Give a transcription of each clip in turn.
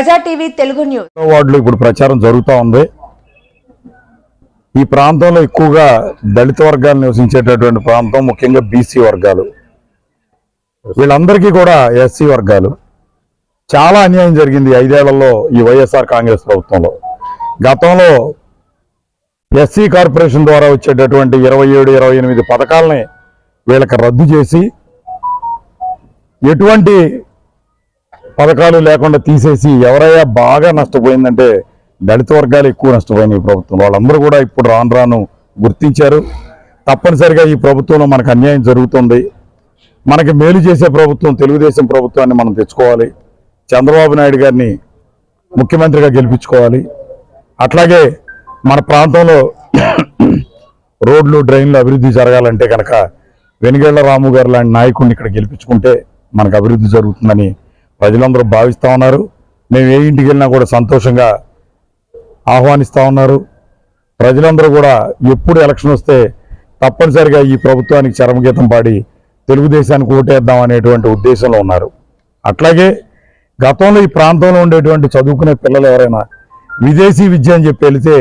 ప్రజా TV Telugu news. వార్డులో ఇప్పుడు ప్రచారం జరుగుతూ ఉంది. ఈ ప్రాంతంలో ఎక్కువగా దళిత వర్గాలు నివసించేటటువంటి ప్రాంతం ముఖ్యంగా బీసీ వర్గాలు. వీళ్ళందరికీ కూడా ఎస్సీ వర్గాలు. చాలా అన్యాయం జరిగింది ఐదేళ్ళలో ఈ వైఎస్ఆర్ కాంగ్రెస్ ప్రభుత్వంలో. గతంలో ఎస్సీ కార్పొరేషన్ ద్వారా వచ్చేటటువంటి ఇరవై ఏడు ఇరవై ఎనిమిది పథకాలని వీళ్ళకి రద్దు చేసి ఎటువంటి పథకాలు లేకుండా తీసేసి ఎవరయ్యా బాగా నష్టపోయిందంటే దళిత వర్గాలు ఎక్కువ నష్టపోయినాయి ఈ ప్రభుత్వం. వాళ్ళందరూ కూడా ఇప్పుడు రాను రాను గుర్తించారు. తప్పనిసరిగా ఈ ప్రభుత్వంలో మనకు అన్యాయం జరుగుతుంది. మనకి మేలు చేసే ప్రభుత్వం తెలుగుదేశం ప్రభుత్వాన్ని మనం తెచ్చుకోవాలి. చంద్రబాబు నాయుడు గారిని ముఖ్యమంత్రిగా గెలిపించుకోవాలి. అట్లాగే మన ప్రాంతంలో రోడ్లు డ్రైన్లు అభివృద్ధి జరగాలంటే కనుక వెనుగళ్ళ రాము గారు లాంటి నాయకుడిని ఇక్కడ గెలిపించుకుంటే మనకు అభివృద్ధి జరుగుతుందని ప్రజలందరూ భావిస్తూ ఉన్నారు. మేము ఏ ఇంటికి వెళ్ళినా కూడా సంతోషంగా ఆహ్వానిస్తూ ఉన్నారు. ప్రజలందరూ కూడా ఎప్పుడు ఎలక్షన్ వస్తే తప్పనిసరిగా ఈ ప్రభుత్వానికి చరమగీతం పాడి తెలుగుదేశానికి ఓటేద్దాం అనేటువంటి ఉద్దేశంలో ఉన్నారు. అట్లాగే గతంలో ఈ ప్రాంతంలో ఉండేటువంటి చదువుకునే పిల్లలు ఎవరైనా విదేశీ విద్య అని చెప్పి వెళితే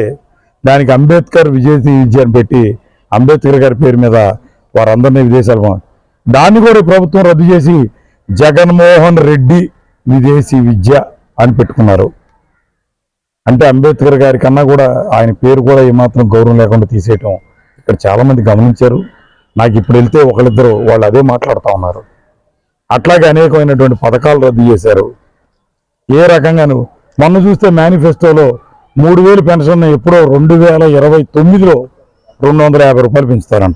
దానికి అంబేద్కర్ విదేశీ విద్య అని పెట్టి అంబేద్కర్ గారి పేరు మీద వారందరినీ విదేశాలు దాన్ని కూడా ప్రభుత్వం రద్దు చేసి జగన్మోహన్ రెడ్డి విదేశీ విద్య అని పెట్టుకున్నారు. అంటే అంబేద్కర్ గారి కన్నా కూడా ఆయన పేరు కూడా ఏమాత్రం గౌరవం లేకుండా తీసేయటం ఇక్కడ చాలామంది గమనించారు. నాకు ఇప్పుడు వెళ్తే ఒకళ్ళిద్దరు వాళ్ళు అదే మాట్లాడుతూ ఉన్నారు. అట్లాగే అనేకమైనటువంటి పథకాలు రద్దు చేశారు. ఏ రకంగాను? మొన్న చూస్తే మేనిఫెస్టోలో మూడు వేలు పెన్షన్ ఎప్పుడో రెండు వేల ఇరవై తొమ్మిదిలో రెండు వందల యాభై రూపాయలు పెంచుతారంట.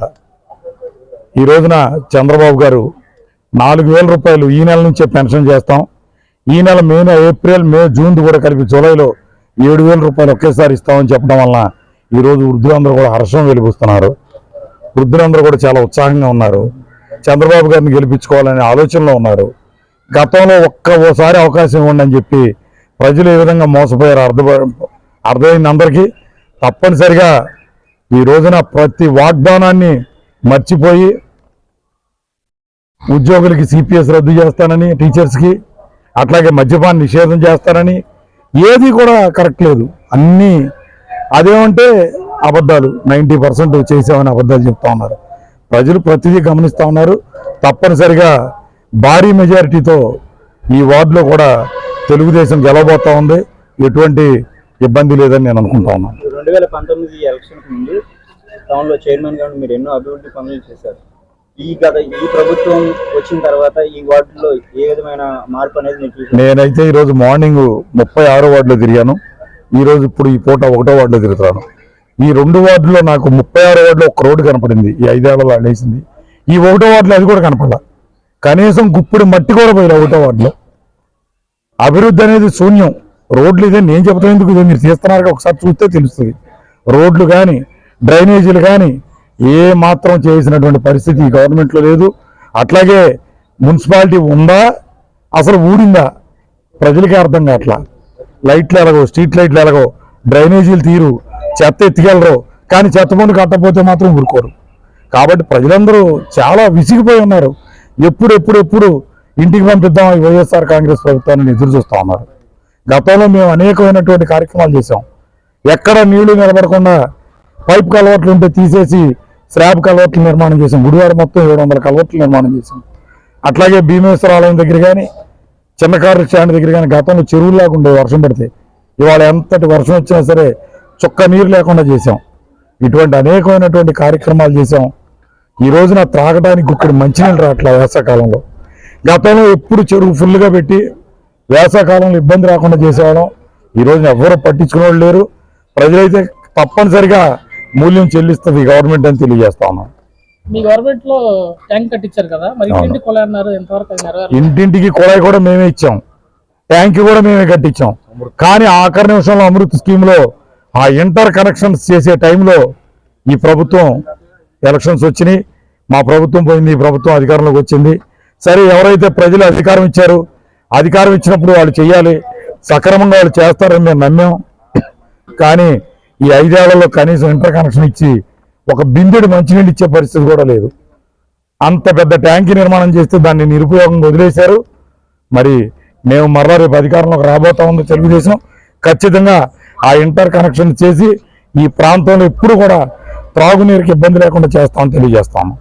ఈ రోజున చంద్రబాబు గారు నాలుగు వేల రూపాయలు ఈ నెల నుంచే పెన్షన్ చేస్తాం. ఈ నెల మే ఏప్రిల్ మే జూన్ కూడా కలిపి జూలైలో ఏడు వేల రూపాయలు ఒకేసారి ఇస్తామని చెప్పడం వలన ఈరోజు వృద్ధులందరూ కూడా హర్షం వెలిపిస్తున్నారు వృద్ధులందరూ కూడా చాలా ఉత్సాహంగా ఉన్నారు. చంద్రబాబు గారిని గెలిపించుకోవాలనే ఆలోచనలో ఉన్నారు. గతంలో ఒక్క ఓసారి అవకాశం ఇవ్వండి అని చెప్పి ప్రజలు ఏ విధంగా మోసపోయారు అర్థ అర్థమైంది అందరికీ. తప్పనిసరిగా ఈ రోజున ప్రతి వాగ్దానాన్ని మర్చిపోయి ఉద్యోగులకి సిపిఎస్ రద్దు చేస్తానని టీచర్స్కి అట్లాగే మద్యపాన్ని నిషేధం చేస్తానని ఏది కూడా కరెక్ట్ లేదు. అన్నీ అదేమంటే అబద్ధాలు. నైంటీ పర్సెంట్ చేసామని అబద్ధాలు చెప్తా ఉన్నారు. ప్రజలు ప్రతిదీ గమనిస్తూ ఉన్నారు. తప్పనిసరిగా భారీ మెజారిటీతో ఈ వార్డులో కూడా తెలుగుదేశం గెలవబోతా ఉంది. ఎటువంటి ఇబ్బంది లేదని నేను అనుకుంటా ఉన్నాను. రెండు వేల పంతొమ్మిది ఎలక్షన్ ముందు టౌన్లో చైర్మన్గా మీరు ఎన్నో అభివృద్ధి పనులు చేశారు. ఈ గత ఈ ప్రభుత్వం వచ్చిన తర్వాత ఈ వార్డులో ఏ విధమైన మార్పు అనేది నేనైతే ఈరోజు మార్నింగ్ ముప్పై ఆరో వార్డులో తిరిగాను. ఈరోజు ఇప్పుడు ఈ పూట ఒకటో వార్డులో తిరుగుతాను ఈ రెండు వార్డులో నాకు ముప్పై ఆరో వార్డులో ఒక రోడ్డు కనపడింది. ఈ ఐదేళ్ళలో వేసింది ఈ ఒకటో వార్డులో అది కూడా కనపడలా. కనీసం గుప్పుడు మట్టి కూడా పోయిన ఒకటో వార్డులో. అభివృద్ధి అనేది శూన్యం. రోడ్లు ఇదే. నేను చెబుతాను ఎందుకు ఇదే? మీరు తీస్తున్నారు ఒకసారి చూస్తే తెలుస్తుంది. రోడ్లు కానీ డ్రైనేజీలు కానీ ఏ మాత్రం చేసినటువంటి పరిస్థితి ఈ గవర్నమెంట్లో లేదు. అట్లాగే మున్సిపాలిటీ ఉందా? అసలు ఊడిందా? ప్రజలకే అర్థం కావట్లా. లైట్లు ఎలాగో స్ట్రీట్ లైట్లు ఎలాగో డ్రైనేజీలు తీరు చెత్త ఎత్తికెళ్ళరు కానీ చెత్త పనులు కట్టకపోతే మాత్రం ఊరుకోరు. కాబట్టి ప్రజలందరూ చాలా విసిగిపోయి ఉన్నారు. ఎప్పుడు ఎప్పుడు ఎప్పుడు ఇంటికి పంపిద్దాం ఈ వైఎస్ఆర్ కాంగ్రెస్ ప్రభుత్వాన్ని ఎదురు చూస్తూ ఉన్నారు. గతంలో మేము అనేకమైనటువంటి కార్యక్రమాలు చేశాం. ఎక్కడ నీళ్ళు నిలబడకుండా పైప్ కలవట్లు ఉంటే తీసేసి స్లాబ్ కలవట్లు నిర్మాణం చేసాం గుడివాడ మొత్తం ఏడు వందల కలవట్లు నిర్మాణం చేసాం అట్లాగే భీమేశ్వర ఆలయం దగ్గర కానీ చిన్నకారు స్టాండ్ దగ్గర కానీ గతంలో చెరువులాగా ఉండేవి వర్షం పడితే. ఇవాళ ఎంతటి వర్షం వచ్చినా సరే చుక్క నీరు లేకుండా చేసాం ఇటువంటి అనేకమైనటువంటి కార్యక్రమాలు చేసాం ఈ రోజున త్రాగడానికి గుక్కడి మంచినీళ్ళు రావట్లే వేసవకాలంలో. గతంలో ఎప్పుడు చెరువు ఫుల్గా పెట్టి వేసవకాలంలో ఇబ్బంది రాకుండా చేసేవాళ్ళం. ఈ రోజున ఎవరు పట్టించుకునే లేరు. ప్రజలైతే తప్పనిసరిగా మూల్యం చెల్లిస్తుంది గవర్నమెంట్ అని తెలియజేస్తా ఉన్నాం. మీ గవర్నమెంట్లో ట్యాంక్ కట్టించారు కదా మరి. ఇంటింటి అన్నారు ఎంతవరకు ఇంటింటికి కుళాయి కూడా మేమే ఇచ్చాం. ట్యాంక్ కూడా మేమే కట్టించాం. కానీ ఆఖరి నిమిషంలో అమృత్ స్కీమ్లో ఆ ఇంటర్ కనెక్షన్స్ చేసే టైంలో ఈ ప్రభుత్వం ఎలక్షన్స్ వచ్చినాయి. మా ప్రభుత్వం పోయింది ఈ ప్రభుత్వం అధికారంలోకి వచ్చింది. సరే ఎవరైతే ప్రజలు అధికారం ఇచ్చారు అధికారం ఇచ్చినప్పుడు వాళ్ళు చేయాలి సక్రమంగా వాళ్ళు చేస్తారని మేము నమ్మాం. కానీ ఈ ఐదేళ్ళలో కనీసం ఇంటర్ కనెక్షన్ ఇచ్చి ఒక బిందెడు మంచినీళ్ళు ఇచ్చే పరిస్థితి కూడా లేదు. అంత పెద్ద ట్యాంక్ నిర్మాణం చేస్తే దాన్ని నిరుపయోగంగా వదిలేశారు. మరి మేము మరలా రేపు అధికారంలోకి రాబోతా ఉంది తెలుగుదేశం. ఖచ్చితంగా ఆ ఇంటర్ కనెక్షన్ చేసి ఈ ప్రాంతంలో ఎప్పుడు కూడా త్రాగునీరుకి ఇబ్బంది లేకుండా చేస్తామని తెలియజేస్తాము.